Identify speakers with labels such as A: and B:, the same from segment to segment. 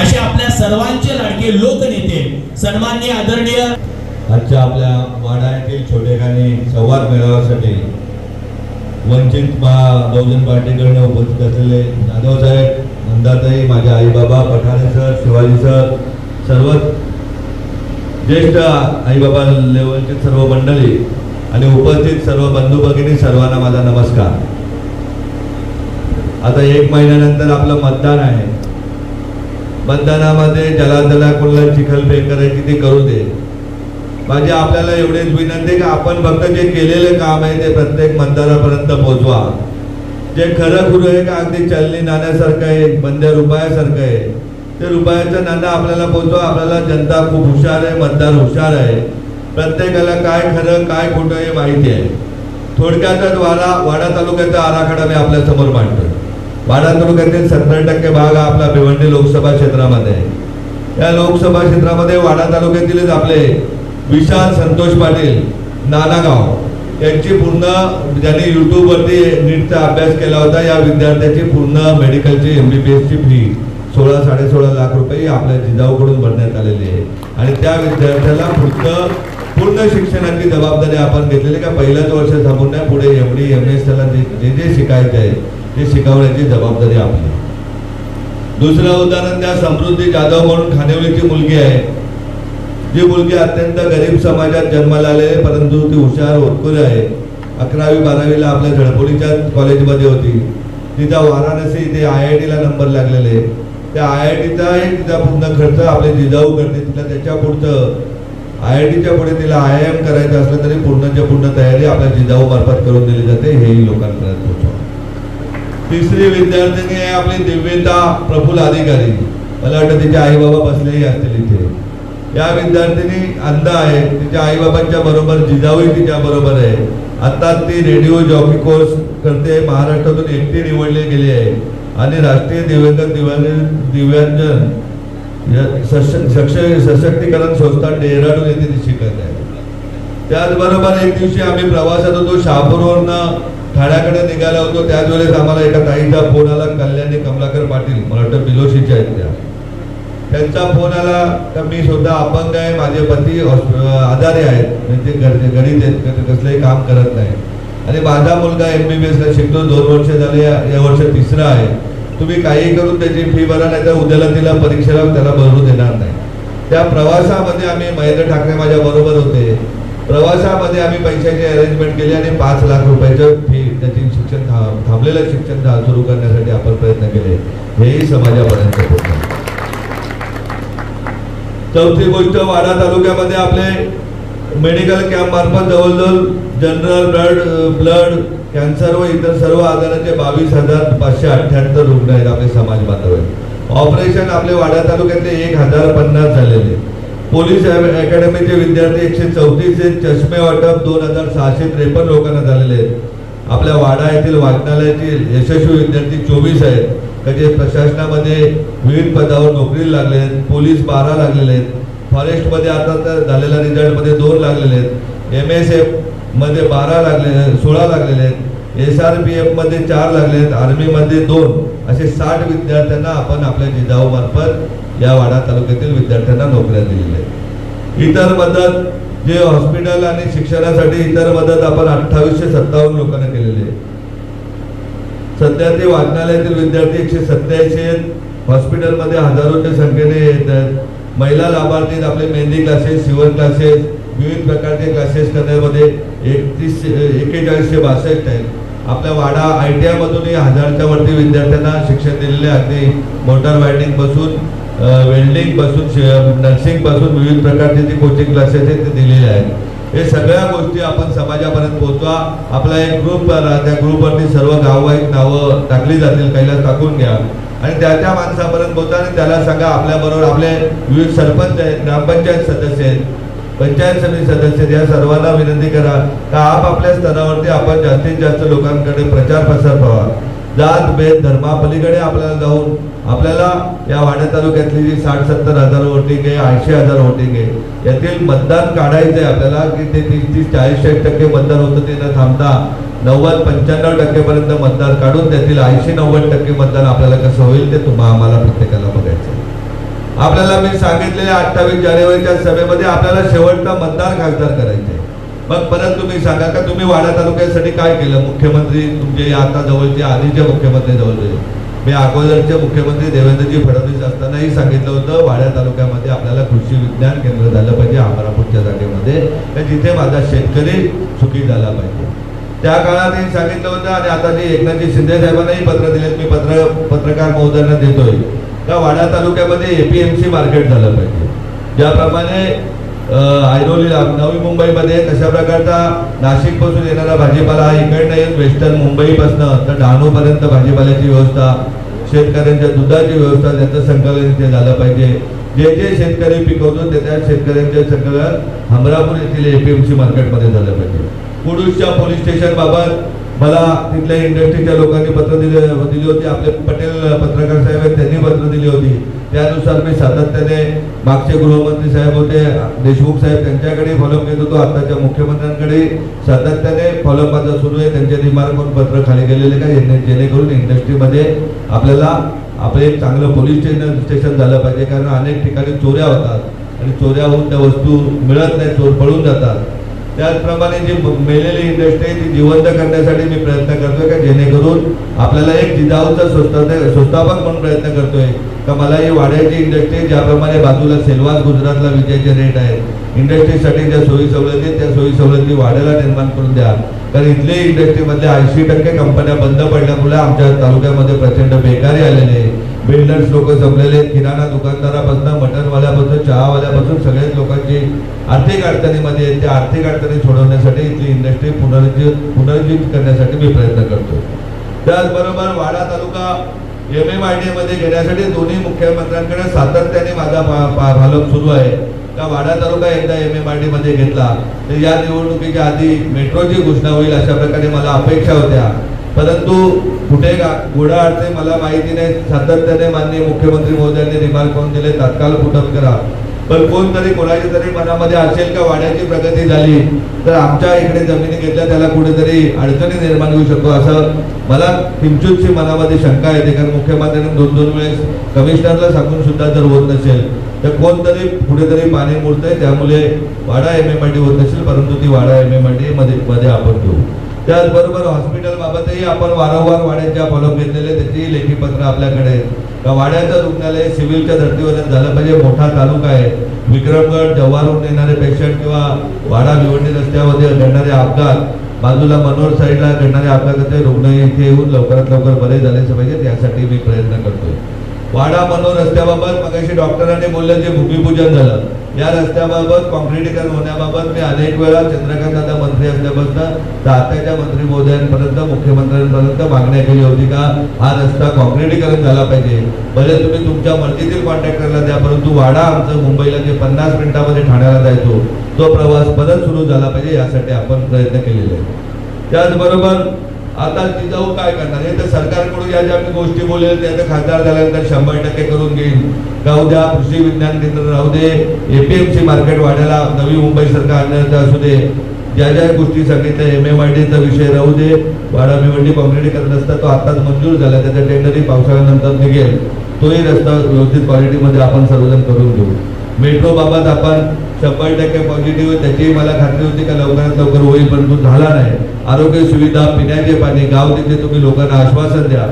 A: असे आपल्या सर्वांचे लाडके लोकनेते सन्मान्य आदरणीय
B: आजच्या आपल्या वाडा येथील छोटेखानी संवाद मेळाव्यासाठी वंचित महा बहुजन पार्टीकडनं उपस्थित असलेले जाधव साहेब नंदाताई माझ्या आई बाबा पठाणे सर शिवाजी सर सर्व ज्येष्ठ आई बाबा लेवलचे सर्व मंडळी आणि उपस्थित सर्व बंधू भगिनी सर्वांना माझा नमस्कार. आता एक महिन्यानंतर आपलं मतदान आहे. मतदानामध्ये ज्याला त्याला चिखलफे चिखलफेक करायची ती करू दे. म्हणजे आपल्याला एवढीच विनंती की आपण फक्त जे केलेलं काम आहे ते प्रत्येक मतदारापर्यंत पोहोचवा जे खरं खुरं आहे का अगदी चलनी नाण्यासारखं आहे बंद्या रुपयासारखं आहे ते रुपयाचं नाणं आपल्याला पोहोचवा आपल्याला जनता खूप हुशार आहे मतदार हुशार आहे. प्रत्येकाला काय खरं काय खोटं हे माहिती आहे. थोडक्यातच वाडा वाडा तालुक्याचा आराखडा मी आपल्यासमोर मांडतो वाडा तालुक्यातील सत्तर टक्के भाग हा आपला भिवंडी लोकसभा क्षेत्रामध्ये आहे. या लोकसभा क्षेत्रामध्ये वाडा तालुक्यातीलच आपले विशाल संतोष पाटील नानागाव यांची पूर्ण ज्यांनी यूट्यूबवरती नीटचा अभ्यास केला होता या विद्यार्थ्याची पूर्ण मेडिकलची एम बी बी एसची फी सोळा साडेसोळा लाख रुपये आपल्या जिजाऊकडून भरण्यात आलेली आहे. आणि त्या विद्यार्थ्याला पुढचं पूर्ण शिक्षणाची जबाबदारी आपण घेतलेली का? पहिल्याच वर्ष थांबून नाही पुढे एम डी एम एस त्याला जे जे शिकायचं आहे हे शिकवण्याची जबाबदारी आपली. दुसरं उदाहरण त्या समृद्धी जाधव म्हणून खानेवळीची मुलगी आहे. जी मुलगी अत्यंत गरीब समाजात जन्माला आले परंतु ती हुशार होतकुरी आहे. अकरावी बारावीला आपल्या झडपोलीच्या कॉलेजमध्ये होती. तिचा वाराणसी इथे आय आय टीला नंबर लागलेले. त्या आय आय टीचाही तिचा पूर्ण खर्च आपले जिजाऊ करते. तिला त्याच्या पुढचं आय आय टीच्या पुढे तिला आय आय एम करायचं असलं तरी पूर्णच्या पूर्ण तयारी आपल्या जिजाऊ मार्फत करून दिली जाते. हेही लोकांपर्यंत पोहोचवा तिसरी विद्यार्थिनी आहे आपली दिव्यता प्रफुल अधिकारी. मला वाटतं तिचे आई बाबा बसलेही असतील इथे. या विद्यार्थिनी अंध आहे. तिच्या आई बाबांच्या बरोबर जिजाऊही तिच्या बरोबर आहे. आता ती रेडिओ जॉकी कोर्स करते. महाराष्ट्रातून एकटी निवडली गेली आहे. आणि राष्ट्रीय दिव्यांग दिव्यांजन सश- सक्ष- सशक्तीकरण संस्था डेहराडून येथे ती शिकत आहे. त्याचबरोबर एक दिवशी आम्ही प्रवासात होतो. शहापूरवरनं ठाण्याकडे निघाला होतो त्याच वेळेस आम्हाला एका ताईचा फोन आला कल्याणी कमलाकर पाटील मला वाटतं बिलोशीच्या आहेत त्या. त्यांचा फोन आला तर मी स्वतः अपंग आहे माझे पती आजारी आहेत म्हणजे घरी घरीच आहेत कसलंही काम करत नाही. आणि माझा मुलगा एम बी बी एसला शिकतो दोन वर्ष झाले या वर्ष तिसरा आहे. तुम्ही काही करून त्याची फी भरा नाही तर उद्याला तिला परीक्षेला त्याला भरू देणार नाही. त्या प्रवासामध्ये आम्ही महेंद्र ठाकरे माझ्या बरोबर होते. प्रवासामध्ये आम्ही पैशाची अरेंजमेंट केली आणि पाच लाख रुपयाचं फी त्याची शिक्षण थांब- थांबलेलं शिक्षण था- सुरू करण्यासाठी आपण प्रयत्न केले. हेही समाजापर्यंत पोहोचले. चौथी गोष्ट वाडा तालुक्यामध्ये आपले मेडिकल कॅम्प मार्फत जवळजवळ जनरल ब्लड ब्लड कॅन्सर व इतर सर्व आजारांचे बावीस हजार पाचशे अठ्ठ्याहत्तर रुग्ण आहेत आपले समाज बांधव. आहेत ऑपरेशन आपले वाडा तालुक्यातले एक हजार पन्नास झालेले. पोलीस अकॅडमीचे विद्यार्थी एकशे चौतीस आहेत. चष्मे वाटप दोन हजार सहाशे त्रेपन्न लोकांना झालेले आहेत. आपल्या वाडा येथील वाचनालयातील यशस्वी विद्यार्थी चोवीस आहेत. का जे प्रशासनामध्ये विविध पदावर नोकरीला लागले आहेत पोलीस बारा लागलेले आहेत. फॉरेस्टमध्ये आता तर झालेल्या रिझल्टमध्ये दोन लागलेले आहेत. एम एस एफमध्ये बारा लागले सोळा लागलेले आहेत. एस आर पी एफमध्ये चार लागले आहेत. आर्मीमध्ये दोन. असे साठ विद्यार्थ्यांना आपण आपल्या जिजाऊमार्फत या वाडा तालुक्यातील विद्यार्थ्यांना नोकऱ्या दिलेल्या आहेत. इतर मदत जे हॉस्पिटल आणि शिक्षणासाठी इतर मदत आपण अठ्ठावीसशे सत्तावन्न लोकांना केलेली आहे. सध्या ते वाचनालयातील विद्यार्थी एकशे सत्याऐंशी आहेत. हॉस्पिटलमध्ये हजारोच्या संख्येने येत आहेत. महिला लाभार्थी आपले मेहंदी क्लासेस शिवण क्लासेस विविध प्रकारचे क्लासेस करण्यामध्ये एकतीस एक्केचाळीसशे बासष्ट आहेत. आपल्या वाडा आय टी आयमधूनही हजारच्या वरती विद्यार्थ्यांना शिक्षण दिलेले आहे. अगदी मोटार वायडिंग वेल्डिंगपासून नर्सिंगपासून विविध प्रकारचे जे कोचिंग क्लासेस आहेत ते दिलेले आहेत. हे सगळ्या गोष्टी आपण समाजापर्यंत पोहोचवा. आपला एक ग्रुप त्या ग्रुपवरती सर्व गाववाईक नावं टाकली जातील. कैलास टाकून घ्या. आणि त्या त्या माणसापर्यंत पोहोचा आणि त्याला सांगा आपल्याबरोबर आपले विविध सरपंच आहेत ग्रामपंचायत सदस्य आहेत पंचायत समिती सदस्य आहेत, या सर्वांना विनंती करा. का आपापल्या स्तरावरती आपण जास्तीत जास्त लोकांकडे प्रचार प्रसार व्हावा. जात भेद धर्मापलीकडे आपल्याला जाऊन आपल्याला या वाड्या तालुक्यातली जी साठ सत्तर हजार वोटिंग आहे ऐंशी हजार वोटिंग आहे यातील मतदान काढायचं आहे आपल्याला की ते तीस तीस चाळीस चाळीस टक्के मतदान होतं ते न थांबता नव्वद पंच्याण्णव टक्केपर्यंत मतदान काढून त्यातील ऐंशी नव्वद टक्के मतदान आपल्याला कसं होईल ते तुम्हा आम्हाला प्रत्येकाला बघायचं आपल्याला मी सांगितलेल्या अठ्ठावीस जानेवारीच्या सभेमध्ये आपल्याला शेवटचा मतदार खासदार करायचे मग परत तुम्ही सांगा का तुम्ही वाडा तालुक्यासाठी काय केलं? मुख्यमंत्री तुमचे आता जवळचे आधीचे मुख्यमंत्री जवळचे मी अगोदरचे मुख्यमंत्री देवेंद्रजी फडणवीस असतानाही सांगितलं होतं वाड्या तालुक्यामध्ये आपल्याला कृषी विज्ञान केंद्र झालं पाहिजे अमरापूरच्या जागेमध्ये. तर जिथे माझा शेतकरी सुखी झाला पाहिजे. त्या काळातही सांगितलं होतं आणि आता जे एकनाथजी शिंदे साहेबांनाही पत्र दिलेत मी पत्र पत्रकार महोदयांना देतोय. का वाडा तालुक्यामध्ये एपीएमसी मार्केट झालं पाहिजे. ज्याप्रमाणे ऐरोलीला नवी मुंबईमध्ये तशा प्रकारचा नाशिकपासून येणारा भाजीपाला इकडनं येऊन वेस्टर्न मुंबईपासून तर डहाणूपर्यंत भाजीपाल्याची व्यवस्था शेतकऱ्यांच्या दुधाची व्यवस्था त्याचं संकलन इथे झालं पाहिजे. जे जे शेतकरी पिकवतो त्या त्या शेतकऱ्यांचे संकलन हमरापूर येथील एपीएमसी मार्केटमध्ये झालं पाहिजे. कुडूसच्या पोलीस स्टेशनबाबत मला तिथल्या इंडस्ट्रीच्या लोकांनी पत्र दिले दिली होती. आपले पटेल पत्रकार साहेब त्यांनी पत्र दिली होती. त्यानुसार मी सातत्याने मागचे गृहमंत्री साहेब होते देशमुख साहेब त्यांच्याकडे फॉलोअप घेत होतो आताच्या मुख्यमंत्र्यांकडे सातत्याने फॉलोअप माझा सुरू आहे त्यांचे रिमार्कवरून पत्र खाली गेलेले का जेणेकरून इंडस्ट्रीमध्ये आपल्याला आपलं एक चांगलं पोलीस स्टेशन स्टेशन झालं पाहिजे कारण अनेक ठिकाणी चोऱ्या होतात आणि चोऱ्या होऊन त्या वस्तू मिळत नाही चोर पळून जातात. त्याचप्रमाणे जी मेलेली इंडस्ट्री आहे ती जिवंत करण्यासाठी मी प्रयत्न करतोय का जेणेकरून आपल्याला एक जिजाऊचा स्वस्त संस्थापक म्हणून प्रयत्न करतोय तर मला ही वाड्याची इंडस्ट्री ज्याप्रमाणे बाजूला सेलवास गुजरातला विजेचे रेट आहेत. इंडस्ट्रीसाठी ज्या सोयी सवलती त्या सोयी सवलती वाड्याला निर्माण करून द्या. कारण इथले इंडस्ट्रीमधले ऐंशी टक्के कंपन्या बंद पडल्यामुळे आमच्या तालुक्यामध्ये प्रचंड बेकारी आलेले बिल्डर्स लोक जमलेले किराणा दुकानदारापासून मटनवाल्यापासून चहावाल्यापासून सगळ्याच लोकांची आर्थिक अडचणीमध्ये आहेत. त्या आर्थिक अडचणी सोडवण्यासाठी इथली इंडस्ट्री पुनरुज्जीत पुनरुज्जीत करण्यासाठी मी प्रयत्न करतो त्याचबरोबर वाडा तालुका एम एम आय डी मध्ये घेण्यासाठी दोन्ही मुख्यमंत्र्यांकडे सातत्याने माझा भालप सुरू आहे. का वाडा तालुका एकदा एम एम आय डी मध्ये घेतला तर या निवडणुकीच्या आधी मेट्रोची घोषणा होईल अशा प्रकारे मला अपेक्षा होत्या. परंतु कुठे का घोडा अडते मला माहिती नाही. सातत्याने माननीय मुख्यमंत्री महोदयांनी रिमार्क करून दिले. तात्काळ कुठं करा. पण कोणतरी कोणाच्या तरी मनामध्ये असेल का वाड्याची प्रगती झाली तर आमच्या इकडे जमिनी घेतल्या त्याला कुठेतरी अडचणी निर्माण होऊ शकतो असं मला किंचितची मनामध्ये शंका येते. कारण मुख्यमंत्र्यांनी दोन दोन वेळेस कमिशनरला सांगून सुद्धा जर होत नसेल तर कोणतरी कुठेतरी पाणी मुरतंय त्यामुळे Wada M M I D होत नसेल परंतु ती Wada M M I D मध्ये मध्ये आपण घेऊ. त्याचबरोबर हॉस्पिटल बाबतही आपण वारंवार वाड्याच्या फॉलोअप घेतलेले त्याची लेखी पत्र आपल्याकडे का वाड्याचं रुग्णालय सिव्हिलच्या धर्तीवर झालं पाहिजे. मोठा तालुका आहे. विक्रमगड जव्हारहून येणारे पेशंट किंवा वाडा भिवंडी रस्त्यामध्ये घडणारे अपघात. बाजूला मनोर साईडला घडणारे अपघाताचे रुग्ण इथे येऊन लवकरात लवकर बरे झालेच पाहिजेत. यासाठी मी प्रयत्न करतोय. वाडा मनोर रस्त्याबाबत मगाशी डॉक्टरांनी बोललं जे भूमिपूजन झालं. या रस्त्याबाबत कॉन्क्रिटीकरण होण्याबाबत मी अनेक वेळा चंद्रकांत दादा मंत्री असल्यापासून तर आताच्या मंत्री महोदयांपर्यंत मुख्यमंत्र्यांपर्यंत मागण्या केली होती का? हा रस्ता कॉन्क्रिटीकरण झाला पाहिजे. भले तुम्ही तुमच्या मर्जीतील कॉन्ट्रॅक्टरला द्या परंतु वाडा आमचं मुंबईला जे पन्नास मिनिटामध्ये ठाण्याला जायचो तो प्रवास परत सुरू झाला पाहिजे यासाठी आपण प्रयत्न केलेले आहे त्याचबरोबर आता जिजाऊ काय करणार? हे तर सरकारकडून या ज्या मी गोष्टी बोलेल त्या तर खासदार झाल्यानंतर शंभर टक्के करून घेईल. राहू द्या कृषी विज्ञान केंद्र राहू दे एपीएमसी मार्केट वाढायला नवी मुंबई सरकार आणण्याचं असू दे. ज्या ज्या गोष्टी सांगितल्या एम एम आय डीचा विषय राहू दे. वाडा भिवंडी कॉन्क्रिटीकरण रस्ता तो आताच मंजूर झाला त्याचा टेंडरही पावसाळ्यानंतर निघेल. तोही रस्ता व्यवस्थित क्वालिटीमध्ये आपण सर्वजण करून घेऊ. मेट्रो बाबत आपण शंभर टक्के पॉझिटिव्ह त्याची मला खात्री होती का लवकरात लवकर होईल परंतु झाला नाही. आरोग्य सुविधा पिण्याचे पाणी गाव तिथे तुम्ही लोकांना आश्वासन द्या.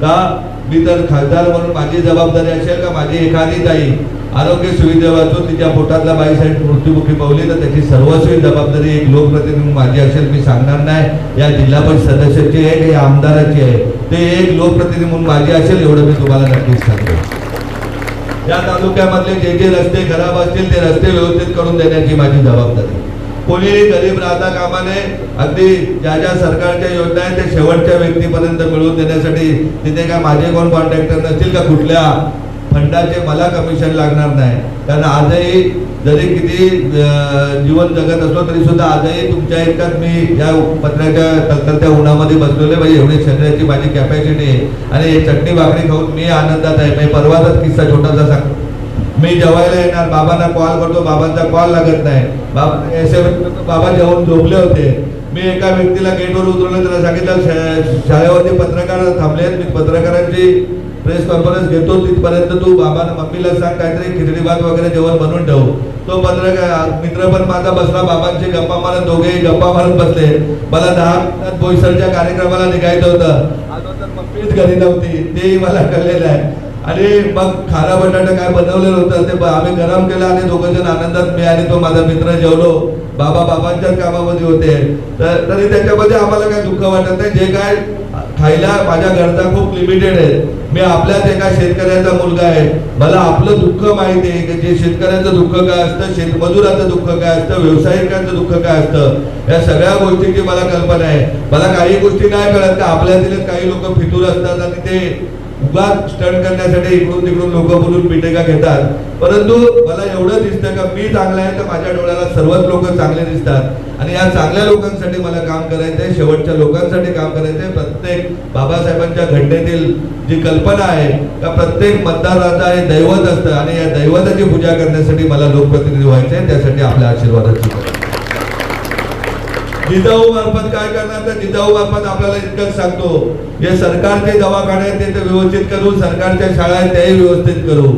B: का? मी तर खासदार म्हणून माझी जबाबदारी असेल का? माझी एखादी ताई आरोग्य सुविधा वाचून तिच्या पोटातला बाईसाठी मृत्युमुखी पावली तर त्याची सर्वस्वी जबाबदारी एक लोकप्रतिनिधी माझी असेल मी सांगणार नाही. या जिल्हा परिषद सदस्याची आहे का? या आमदाराची आहे. ते एक लोकप्रतिनिधी म्हणून माझी असेल एवढं मी तुम्हाला नक्कीच सांगतो. या तालुक्यामधले जे जे रस्ते खराब असतील ते रस्ते व्यवस्थित करून देण्याची माझी जबाबदारी. कोणीही गरीब राहता कामा नये अगदी ज्या ज्या सरकारच्या योजना आहेत ते शेवटच्या व्यक्तीपर्यंत मिळवून देण्यासाठी तिथे काय माझे कोण कॉन्ट्रॅक्टर नसतील का कुठल्या फंडाचे मला कमिशन लागणार नाही. कारण आजही जरी किती जीवन जगत असलो तरी सुद्धा आजही तुमच्या इतकाच मी या पत्र्याच्या तलतलत्या उन्हामध्ये बसलेले म्हणजे एवढी शरीराची माझी कॅपॅसिटी आहे. आणि हे चटणी भाकरी खाऊन मी आनंदात आहे. मी परवाचाच किस्सा छोटासा सांगतो. मी जेवायला येणार बाबांना कॉल करतो बाबांचा कॉल लागत नाही. बाबा एस बाबा जेवून झोपले होते. मी एका व्यक्तीला गेटवर उतरवलं त्याला सांगितलं शाळेवरती पत्रकार थांबले मी पत्रकारांची प्रेस कॉन्फरन्स घेतो तिथपर्यंत तू बाबा मम्मीला सांग काहीतरी खिचडी भात वगैरे जेवण बनवून ठेव. तो पत्रकार मित्र पण माझा बसला बाबांची गप्पा मारत दोघेही गप्पा मारत बसले. मला दहा बोईसरच्या कार्यक्रमाला निघायचं होतं. आलो तर मम्मीच घरी नव्हती तेही मला कळलेलं आहे. आणि मग खारा बटाटा काय बनवलेलं होतं ते आम्ही गरम केलं आणि दोघं जण आनंदात मी आणि तो माझा मित्र जेवलो. बाबा बाबांच्याच कामामध्ये होते. तर तरी त्याच्यामध्ये आम्हाला काय दुःख वाटत नाही. जे काय खायला माझ्या घरचा खूप लिमिटेड आहे. मी आपल्याच एका शेतकऱ्याचा मुलगा आहे. मला आपलं दुःख माहिती आहे की जे शेतकऱ्याचं दुःख काय असतं शेतमजुराचं दुःख काय असतं व्यावसायिकांचं दुःख काय असतं या सगळ्या गोष्टींची मला कल्पना आहे. मला काही गोष्टी नाही कळत का? आपल्यातील काही लोक फितूर असतात आणि ते उगाच स्टंट करण्यासाठी इकडून तिकडून लोक बोलून पिटेका घेतात. परंतु मला एवढं दिसतं का मी चांगला आहे तर माझ्या डोळ्याला सर्वच लोक चांगले दिसतात. आणि या चांगल्या लोकांसाठी मला काम करायचं आहे शेवटच्या लोकांसाठी काम करायचं आहे प्रत्येक बाबासाहेबांच्या घटनेतील जी कल्पना आहे का प्रत्येक मतदाराचा हे दैवत असतं. आणि या दैवताची पूजा करण्यासाठी मला लोकप्रतिनिधी व्हायचं आहे त्यासाठी आपल्या आशीर्वादाची गरज जिजाऊ मार्फत काय करणार? तर जिजाऊ मार्फत आपल्याला इतकंच सांगतो जे सरकारचे दवाखाने आहेत ते तर व्यवस्थित करू सरकारच्या शाळा आहेत त्याही व्यवस्थित करू.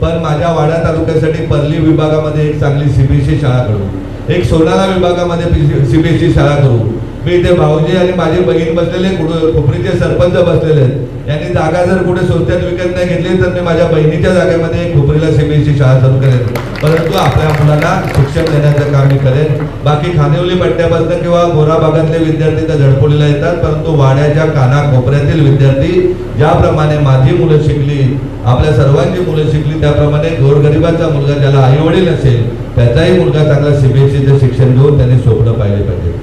B: पण माझ्या वाडा तालुक्यासाठी परली विभागामध्ये एक चांगली सीबीएसई शाळा करू. एक सोनाला विभागामध्ये सीबीएसई शाळा करू. मी इथे भाऊजी आणि माझी बहीण बसलेले खोपरीचे कोपरीचे सरपंच बसलेले. आहेत यांनी जागा जर कुठे स्वस्त्यात विकत नाही घेतली तर मी माझ्या बहिणीच्या जागेमध्ये खोपरीला सीबीएसई शाळा सुरू करेन. परंतु आपल्या मुलांना शिक्षण देण्याचं काम मी करेन. बाकी खानिवली पट्ट्यापासून किंवा गोरा भागातले विद्यार्थी तर झडपोलीला येतात परंतु वाड्याच्या काना कोपऱ्यातील विद्यार्थी ज्याप्रमाणे माझी मुलं शिकली आपल्या सर्वांची मुलं शिकली त्याप्रमाणे गोरगरिबाचा मुलगा ज्याला आई वडील त्याचाही मुलगा चांगला सीबीएसईचं शिक्षण घेऊन त्यांनी स्वप्न पाहिले पाहिजे.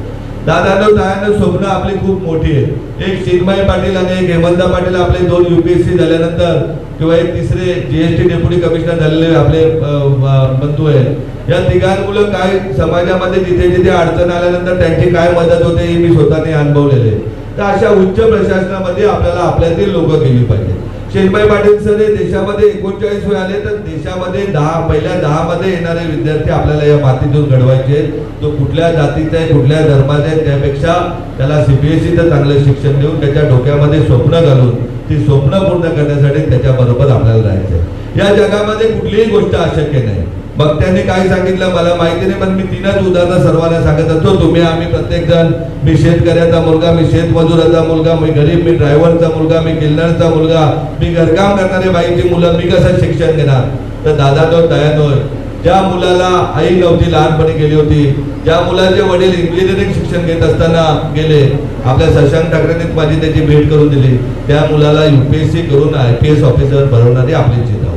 B: दादानो तायानो स्वप्न आपली खूप मोठी आहे. एक चिन्मय पाटील आणि एक हेमंता पाटील आपले दोन युपीएससी झाल्यानंतर किंवा एक तिसरे जीएसटी डेप्युटी कमिशनर झालेले आपले बंधू आहे. या तिघांमुळे काय समाजामध्ये जिथे जिथे अडचण आल्यानंतर त्यांची काय मदत होते हे मी स्वतःने अनुभवलेले तर अशा उच्च प्रशासनामध्ये आपल्याला आपल्यातील लोक गेली पाहिजे चिन्मय पाटील सर हे देशामध्ये एकोणचाळीस वय आले तर देशामध्ये दहा पहिल्या दहा मध्ये येणारे विद्यार्थी आपल्याला या मातीतून घडवायचे तो कुठल्या जातीचा आहे कुठल्या धर्माचा आहे त्यापेक्षा त्याला सीबीएसईचं चांगलं शिक्षण देऊन त्याच्या डोक्यामध्ये स्वप्न घालून ती स्वप्न पूर्ण करण्यासाठी त्याच्याबरोबर आपल्याला राहायचं या जगामध्ये कुठलीही गोष्ट अशक्य नाही. मग त्यांनी काय सांगितलं? मला माहिती नाही पण मी तीनच उदाहरणं सर्वांना सांगत असतो. तुम्ही आम्ही प्रत्येक जण मी शेतकऱ्याचा मुलगा मी शेतमजुराचा मुलगा मी गरीब मी ड्रायव्हरचा मुलगा मी किल्लरचा मुलगा मी घरकाम करणारे बाईची मुलं मी कसं शिक्षण घेणार? तर दादा तो दयानोय ज्या मुलाला आई नव्हती लहानपणी गेली होती ज्या मुलाचे वडील इंजिनिअरिंग शिक्षण घेत असताना गेले आपल्या शशांक ठाकरेंनी माझी त्याची भेट करून दिली. त्या मुलाला युपीएससी करून आय पी एस ऑफिसर बनवणारी आपली चिंता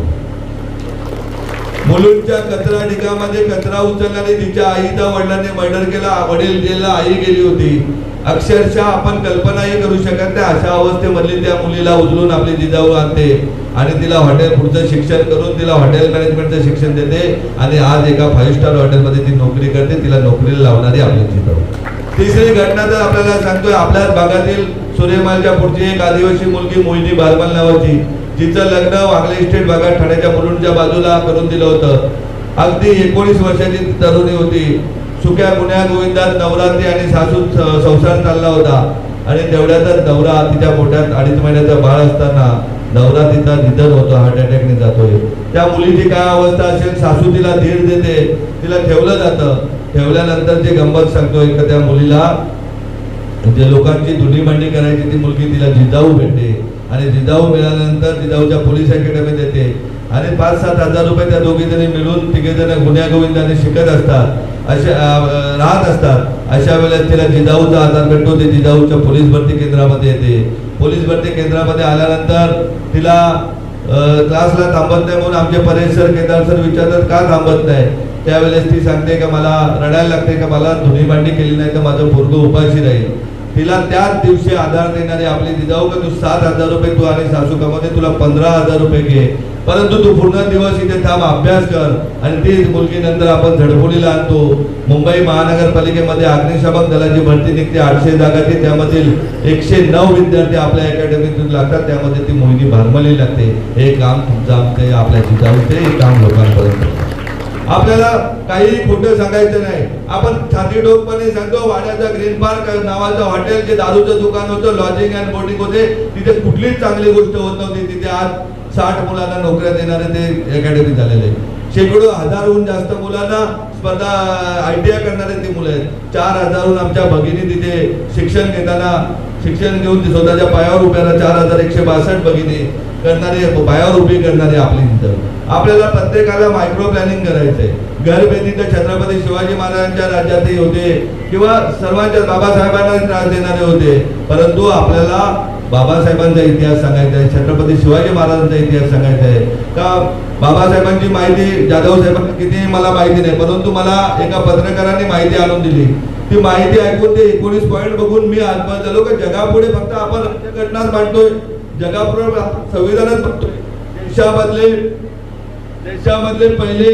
B: मुलूंच्या कचरा ढिगामध्ये कचरा उचलल्याने तिच्या आईचा वडिलांनी मर्डर केला. वडील जेलला आई गेली होती. अक्षरशः आपण कल्पनाही करू शकत नाही. अशा अवस्थेमधली त्या मुलीला उचलून आपली जिजाऊ आणते आणि तिला हॉटेल पुढचं शिक्षण करून तिला हॉटेल मॅनेजमेंटचं शिक्षण देते आणि आज एका फाईव्ह स्टार हॉटेलमध्ये ती नोकरी करते. तिला नोकरीला लावणारी आपली जिजाऊ. तिसरी घटना तर आपल्याला सांगतोय. आपल्याच भागातील सूर्यमालच्या पुढची एक आदिवासी मुलगी मोहिनी बालमल नावाची. जिचं लग्न वागले इस्टेट भागात ठाण्याच्या मुलुंडच्या बाजूला करून दिलं होतं. अगदी एकोणीस वर्षाची तरुणी होती. सुक्या गुन्ह्या गोविंदात नवरात्री आणि सासू संसार चालला होता. आणि तेवढ्यातच नवरा तिच्या पोटात अडीच महिन्याचा बाळ असताना नवरा तिचा निधन होतो हार्ट अटॅकने जातोय. त्या मुलीची काय अवस्था असेल सासू तिला धीर देते. तिला ठेवलं जातं. ठेवल्यानंतर जे गंमत सांगतोय का त्या मुलीला जे लोकांची धुनी मांडणी करायची ती मुलगी तिला जिजाऊ भेटते. आणि जिजाऊ मिळाल्यानंतर जिजाऊच्या पोलीस अकॅडमीत येते आणि पाच सात हजार रुपये त्या दोघी जणी मिळून तिघे जण गुन्ह्या गोविंदाने शिकत असतात. अशा राहत असतात. अशा वेळेस तिला जिजाऊचा आधार भेटतो ते जिजाऊच्या पोलीस भरती केंद्रामध्ये येते. पोलीस भरती केंद्रामध्ये आल्यानंतर तिला क्लासला थांबत नाही म्हणून आमचे परेश सर केदार सर विचारतात का थांबत नाही? त्यावेळेस ती सांगते का मला रडायला लागते का मला धुनी भांडी केली नाही तर माझं पोरगं उपाशी राहील. तिला त्याच दिवशी आधार देणारे आपली जिजाऊ का तू सात हजार रुपये तू आणि सासू कमावते तुला पंधरा हजार रुपये घे. परंतु तू पूर्ण दिवस इथे थांब अभ्यास कर. आणि ती मुलगी नंतर आपण झडपोलीला आणतो. मुंबई महानगरपालिकेमध्ये अग्निशामक दलाची भरती निघते आठशे जागाची त्यामधील एकशे नऊ विद्यार्थी आपल्या अकॅडमीतून लागतात त्यामध्ये ती मोहिनी भारमली लागते. हे काम तुमचं आमचं आपल्या जिजाऊचे हे काम लोकांपर्यंत. आपल्याला काही खोटं सांगायचं नाही. आपण छाती डोकपणे सांगतो वाड्याचा ग्रीन पार्क नावाचं हॉटेल जे दारूचं दुकान होतं लॉजिंग अँड बोटिंग होते तिथे कुठलीच चांगली गोष्ट होत नव्हती. तिथे आज साठ मुलांना नोकऱ्या देणारे ते अकॅडमी झालेले शेकडो हजारहून जास्त मुलांना स्पर्धा आय टी आय करणारे ती मुलं आहेत. चार हजारहून आमच्या भगिनी तिथे शिक्षण घेताना शिक्षण घेऊन ते स्वतःच्या पायावर उभ्या चार हजार एकशे बासष्ट भगिनी करणारे पायावर उभी करणारे आपली तिथं आपल्याला प्रत्येकाला मायक्रो प्लॅनिंग करायचंय. घरबेदी तर छत्रपती शिवाजी महाराजांच्या राज्यातही होते किंवा सर्वांच्या बाबासाहेबांना त्रास देणारे होते. परंतु आपल्याला बाबासाहेबांचा इतिहास सांगायचा आहे छत्रपती शिवाजी महाराजांचा इतिहास सांगायचा आहे. का बाबासाहेबांची माहिती जाधव साहेबांना किती मला माहिती नाही परंतु मला एका पत्रकाराने माहिती आणून दिली. ती माहिती ऐकून ते एकोणीस पॉईंट बघून मी आत्महत्या झालो की जगापुढे फक्त आपण राज्यघटनाच मांडतोय जगापुढे संविधानच बघतोय देशामधले त्याच्यामधले पहिले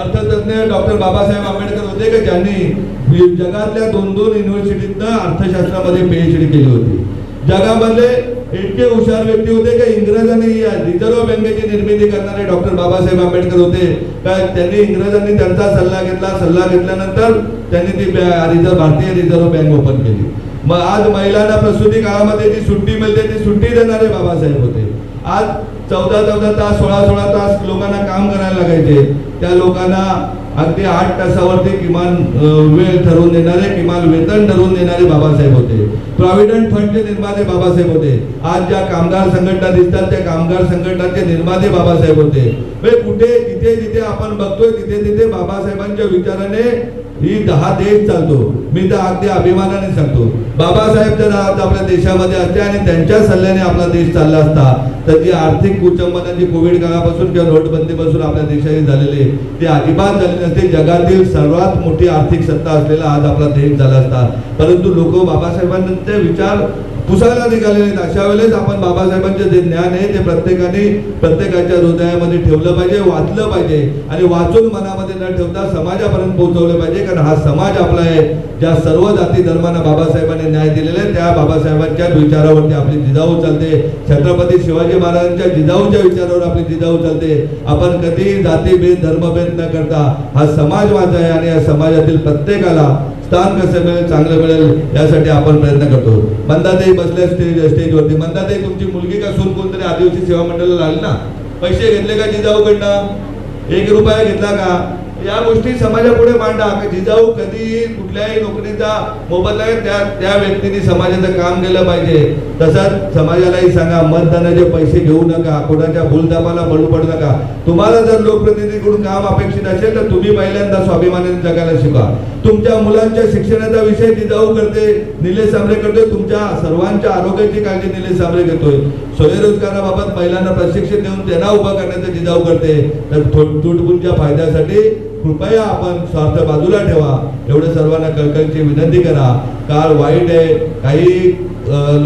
B: अर्थतज्ञ डॉक्टर बाबासाहेब आंबेडकर होते का? ज्यांनी जगातल्या दोन दोन युनिव्हर्सिटीतनं अर्थशास्त्रामध्ये पीएचडी केली होती. जगामधले इतके हुशार व्यक्ती होते का? इंग्रजांनी या रिझर्व्ह बँकेची निर्मिती करणारे डॉक्टर बाबासाहेब आंबेडकर होते. का त्यांनी इंग्रजांनी त्यांचा सल्ला घेतला? सल्ला घेतल्यानंतर त्यांनी ती reserve reserve Bharatiya reserve bank open केली. मग आज महिलांना प्रसूती काळामध्ये जी सुट्टी मिळते ती सुट्टी देणारे बाबासाहेब होते. आज चौदा चौदा तास सोळा सोळा तास लोकांना काम करायला लागायचे. त्या लोकांना अगदी आठ तासावरती किमान वेळ ठरवून देणारे किमान वेतन ठरवून देणारे बाबासाहेब होते. प्रॉव्हिडंट फंडचे निर्माते बाबासाहेब होते. आज ज्या कामगार संघटना दिसतात त्या कामगार संघटनाचे निर्माते बाबासाहेब होते. म्हणजे कुठे जिथे जिथे आपण बघतोय तिथे तिथे बाबासाहेबांच्या विचाराने ही दहा देश चालतो मी तर अगदी अभिमानाने सांगतो. बाबासाहेब जर आज आपल्या देशामध्ये असते आणि त्यांच्या सल्ल्याने आपला देश चालला असता तर जी आर्थिक कुचंबना जी कोविड काळापासून किंवा नोटबंदीपासून आपल्या देशाने झालेली ते अजिबात झाली नसते. जगातील सर्वात मोठी आर्थिक सत्ता असलेला आज आपला देश झाला असता. परंतु लोक बाबासाहेबांचे विचार पुसायला निघालेले आहेत. अशा वेळेस आपण बाबासाहेबांचे जे ज्ञान आहे ते प्रत्येकाने प्रत्येकाच्या हृदयामध्ये ठेवलं पाहिजे वाचलं पाहिजे. आणि वाचून मनामध्ये न ठेवता समाजापर्यंत पोहोचवलं पाहिजे कारण हा समाज आपला आहे. ज्या सर्व जाती धर्मांना बाबासाहेबांनी न्याय दिलेला आहे त्या बाबासाहेबांच्याच विचारावरती आपली जिजाऊ चालते. छत्रपती शिवाजी महाराजांच्या जिजाऊच्या विचारावर आपली जिजाऊ चालते. आपण कधी जातीभेद धर्मभेद न करता हा समाज माझा आहे आणि या समाजातील प्रत्येकाला स्थान कसं मिळेल चांगलं मिळेल यासाठी आपण प्रयत्न करतो. मंदाताई बसल्या स्टेज स्टेजवरती मंदाताई तुमची मुलगी का सून कोणतरी आदिवासी सेवा मंडळाला लागली ना? पैसे घेतले का जिजाऊकडनं एक रुपया घेतला का? या गोष्टी समाजापुढे मांडा. जिजाऊ कधी कुठल्याही नोकरीचा मोबदला त्या त्या व्यक्तीने समाजाचं काम केलं पाहिजे. तसंच समाजालाही सांगा मतदानाचे पैसे घेऊ नका कोणाच्या भूलदाबाला बळू पडू नका. तुम्हाला जर लोकप्रतिनिधीकडून काम अपेक्षित असेल तर तुम्ही पहिल्यांदा स्वाभिमानाने जगायला शिका. तुमच्या मुलांच्या शिक्षणाचा विषय जिजाऊ करते. निलेश सांबरे करतोय. तुमच्या सर्वांच्या आरोग्याची काळजी निलेश सांबरे घेतोय. स्वयंरोजगाराबाबत महिलांना प्रशिक्षण देऊन त्यांना उभा करण्याचा जिजाऊ करते. तर थो- तुटपुंच्या फायद्यासाठी कृपया आपण स्वार्थ बाजूला ठेवा. एवढं सर्वांना कळकळची विनंती करा. काळ वाईट आहे. काही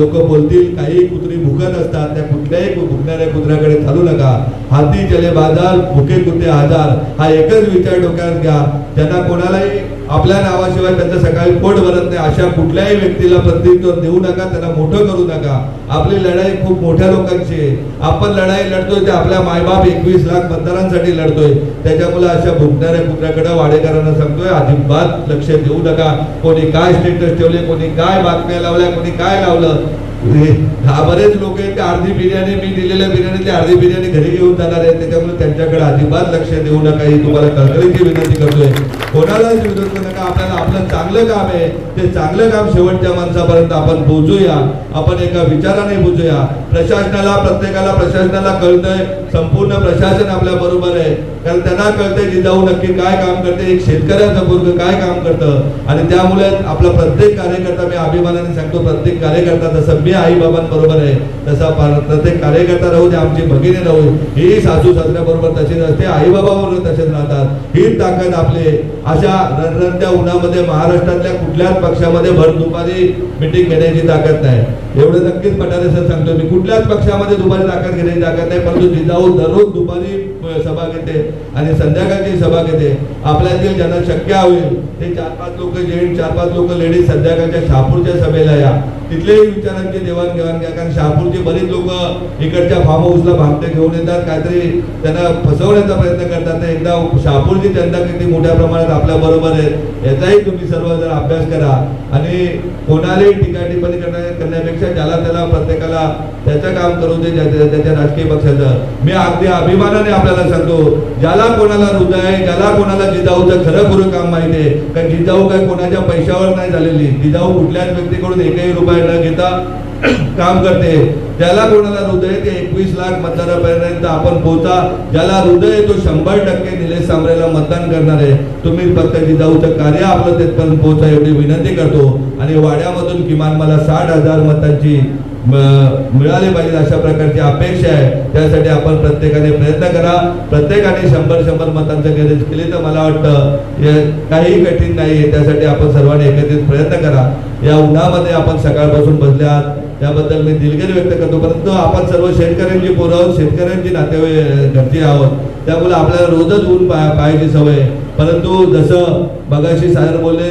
B: लोक बोलतील. काही कुत्री भुकत असतात. त्या कुठल्याही भुकणाऱ्या कुत्र्याकडे चालू नका. हाती चले बाजार भुके कुत्रे आजार. हा एकच विचार डोक्यात घ्या. त्यांना कोणालाही आपल्या नावाशिवाय त्यांचं सकाळी पोट भरत नाही. अशा कुठल्याही व्यक्तीला प्रतिनिधित्व देऊ नका त्यांना मोठं करू नका. आपली लढाई खूप मोठ्या लोकांची आहे. आपण लढाई लढतोय ते आपल्या मायबाप एकवीस लाख मतदारांसाठी लढतोय. त्याच्यामुळे अशा भुकणाऱ्या कुत्र्याकडे वाडेकरांना सांगतोय अजिबात लक्ष देऊ नका. कोणी काय स्टेटस ठेवले कोणी काय बातम्या लावल्या कोणी काय लावलं? हे- हा बरेच लोक आहेत ते अर्धी बिर्याणी मी दिलेल्या बिर्याणी ते अर्धी बिर्याणी घरी घेऊन जाणार आहेत. त्याच्यामुळे त्यांच्याकडे अजिबात लक्ष देऊ नका. ही तुम्हाला कळकळीची विनंती करतोय. कोणालाच विरोध करू नका. आपल्याला आपलं चांगलं काम आहे. ते चांगलं काम शेवटच्या माणसापर्यंत आपण पोहोचूया. आपण एका विचाराने पोहोचूया प्रशासनाला प्रत्येकाला प्रशासनाला कळतंय. संपूर्ण प्रशासन आपल्या बरोबर आहे. कारण त्यांना कळतंय जिजाऊ नक्की काय काम करते. एक शेतकऱ्याचं पूर्ग काय काम करतं. आणि त्यामुळे आपला प्रत्येक कार्यकर्ता मी अभिमानाने सांगतो प्रत्येक कार्यकर्ता जसं मी आई बाबांबरोबर आहे. तसा प्रत्येक कार्यकर्ता राहू दे आमची भगिनी राहू. ही सासू सासऱ्याबरोबर तशीच असते आई बाबाबरोबर तसेच राहतात. ही ताकद आपली. अशा रणरणत्या उन्हामध्ये महाराष्ट्रातल्या कुठल्याच पक्षामध्ये भर दुपारी मिटिंग घेण्याची ताकद नाही. एवढं नक्कीच पटारे सर सांगतो मी. कुठल्याच पक्षामध्ये दुपारी ताकद घेण्याची ताकद नाही परंतु जिजाऊ दररोज दुपारी सभा घेते आणि संध्याकाळची सभा घेते. आपल्यातील ज्यांना शक्य होईल ते चार पाच लोक जेंट्स चार पाच लोक लेडीज संध्याकाळच्या शहापूरच्या सभेला या. तिथलेही विचारांची देवाणघेवाण घ्या कारण शहापूरची बरीच लोक इकडच्या फार्म हाऊसला भागते घेऊन येतात काहीतरी त्यांना फसवण्याचा प्रयत्न करतात. तर एकदा शहापूरची जनता किती मोठ्या प्रमाणात आपल्या बरोबर आहे याचाही तुम्ही सर्व जर अभ्यास करा. आणि कोणालाही टीका टिप्पणी करण्यापेक्षा ज्याला त्याला प्रत्येकाला त्याचं काम करू दे त्याच्या राजकीय पक्षाचं. मी अगदी अभिमानाने आपल्याला तुम्हाला सांगतो ज्याला कोणाला हृदय आहे ज्याला कोणाला जिजाऊचं खरं खरं काम माहिती आहे. कारण जिजाऊ काय कोणाच्या पैशावर नाही झालेली. जिजाऊ कुठल्याच व्यक्तीकडून एकही रुपये न घेता काम करते. ज्याला कोणाला हृदय ते एकवीस लाख मतदारापर्यंत आपण पोहोचा. ज्याला हृदय तो शंभर टक्के निलेश सांबरेला मतदान करणार आहे. तुम्ही फक्त जिजाऊचं कार्य आपलं तेथपर्यंत पोहोचा एवढी विनंती करतो. आणि वाड्यामधून किमान मला साठ हजार मतांची मिळाले पाहिजे अशा प्रकारची अपेक्षा आहे. त्यासाठी आपण प्रत्येकाने प्रयत्न करा. प्रत्येकाने शंभर शंभर मतांचं गरज केली तर मला वाटतं काही कठीण नाही आहे. त्यासाठी आपण सर्वांनी एकत्रित प्रयत्न करा. या उन्हामध्ये आपण सकाळपासून बसले आहात. त्याबद्दल मी दिलगिरी व्यक्त करतो. परंतु आपण सर्व शेतकऱ्यांची पोरं आहोत. शेतकऱ्यांची नातेवाईक घरची आहोत. त्यामुळे आपल्याला रोजच ऊन पाहायची सवय परंतु जसं बघाशी साहेब बोलले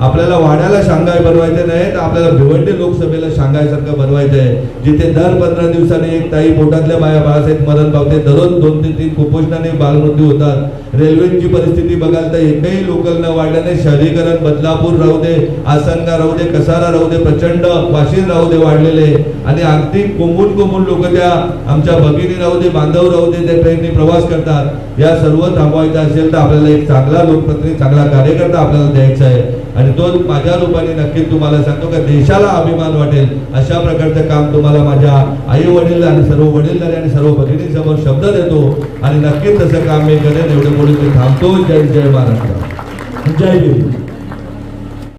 B: आपल्याला वाड्याला शांघाय बनवायचे नाही तर आपल्याला भिवंडी लोकसभेला शांघायसारखं बनवायचं आहे. जिथे दर पंधरा दिवसांनी एक ताई पोटातल्या बाया बाळासाहेब मरण पावते दररोज दोन ते तीन कुपोषणाने बालमृत्यू होतात. रेल्वेची परिस्थिती बघाल तर एकही लोकल न वाढल्याने शहरीकरण बदलापूर राहू दे आसनगा राहू दे कसारा राहू दे प्रचंड वाशीर राहू दे वाढलेले. आणि अगदी कोंबून कोंबून लोक त्या आमच्या भगिनी राहू दे बांधव राहू दे त्या ट्रेननी प्रवास करतात. या सर्व थांबवायचं असेल तर आपल्याला एक चांगला लोकप्रतिनिधी चांगला कार्य कार्यकर्ता आपल्याला द्यायचा आहे. आणि तो माझ्या रूपाने नक्कीच तुम्हाला सांगतो का देशाला अभिमान वाटेल. अशा प्रकारचं काम तुम्हाला माझ्या आई वडील आणि सर्व वडीलधारी आणि सर्व भगिनींसमोर शब्द देतो. आणि नक्कीच तसं काम मी करेन. एवढं बोलून मी थांबतो. जय जय महाराष्ट्र.
C: जय भीम.